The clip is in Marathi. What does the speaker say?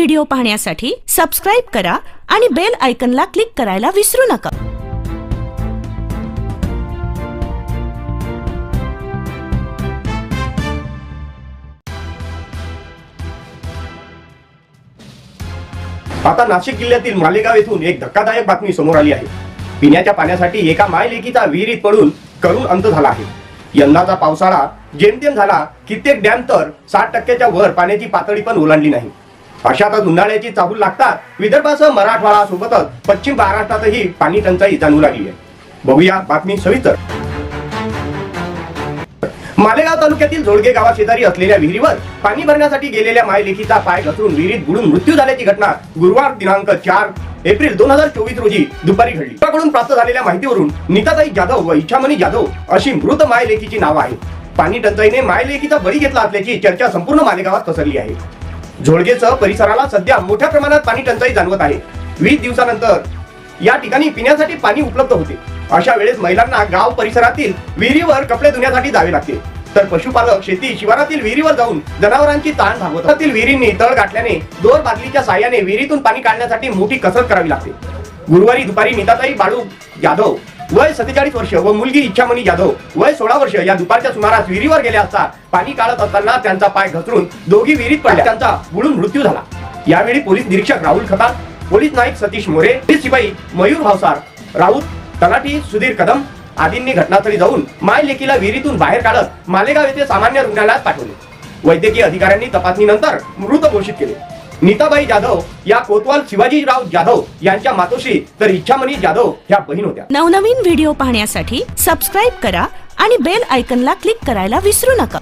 व्हिडिओ पाहण्यासाठी सबस्क्राईब करा आणि बेल आयकनला क्लिक करायला विसरू नका. आता नाशिक जिल्ह्यातील मालेगाव येथून एक धक्कादायक बातमी समोर आली आहे. पिण्याच्या पाण्यासाठी एका मायलेकीचा विहिरीत पडून करून अंत झाला आहे. यंदाचा पावसाळा जेमतेम झाला कित्येक डॅम तर साठ टक्क्याच्या वर पाण्याची पातळी पण ओलांडली नाही. अशातच उन्हाळ्याची चाहूल लागतात. विदर्भासह मराठवाडा सोबतच पश्चिम महाराष्ट्रातही पाणी टंचाई जाणू लागली आहे. बघूया बातमी सविस्तर. मालेगाव तालुक्यातील जोडगे गावा शेजारी असलेल्या विहिरीवर पाणी भरण्यासाठी गेलेल्या मायलेखीचा पाय घसरून विहिरीत बुडून मृत्यू झाल्याची घटना गुरुवार दिनांक चार एप्रिल दोन हजार चोवीस रोजी दुपारी घडली. कडून प्राप्त झालेल्या माहितीवरून नीताताई जाधव व इच्छामणी जाधव अशी मृत मायलेखीची नावं आहेत. पाणी टंचाईने मायलेखीचा बळी घेतला असल्याची चर्चा संपूर्ण मालेगावात पसरली आहे. झोळगेसह परिसराला सध्या मोठ्या प्रमाणात पाणी टंचाई जाणवत आहे. वीस दिवसानंतर या ठिकाणी पिण्यासाठी पाणी उपलब्ध होते. अशा वेळेस महिलांना गाव परिसरातील विहिरीवर कपडे धुण्यासाठी जावे लागते. तर पशुपालक शेती शिवारातील विहिरीवर जाऊन जनावरांची ताण भागवतातील विहिरींनी तळ गाठल्याने दोर बादलीच्या साह्याने विहिरीतून पाणी काढण्यासाठी मोठी कसरत करावी लागते. गुरुवारी दुपारी नीताताई बाळू जाधव वय सत्तेचाळीस वर्ष व मुलगी इच्छामणी जाधव. वय सोळा वर्ष या दुपारच्या सुमारास विहिरीवर गेल्या असता पाणी काढत असताना त्यांचा पाय घसरून दोघी विहिरीत पडल्या. त्यांचा बुडून मृत्यू झाला. यावेळी पोलीस निरीक्षक राहुल खतार पोलीस नाईक सतीश मोरे पोलीस शिपाई मयूर भावसार राऊत तलाठी सुधीर कदम आदींनी घटनास्थळी जाऊन माय लेकीला विहिरीतून बाहेर काढत मालेगाव येथे सामान्य रुग्णालयात पाठवले. वैद्यकीय अधिकाऱ्यांनी तपासणीनंतर मृत घोषित केले. नीताबाई जाधव या कोतवाल शिवाजीराव जाधव यांच्या मातोश्री तर इच्छामणी जाधव ह्या बहीण होत्या. नवनवीन व्हिडिओ पाहण्यासाठी सबस्क्राईब करा आणि बेल आयकनला क्लिक करायला विसरू नका.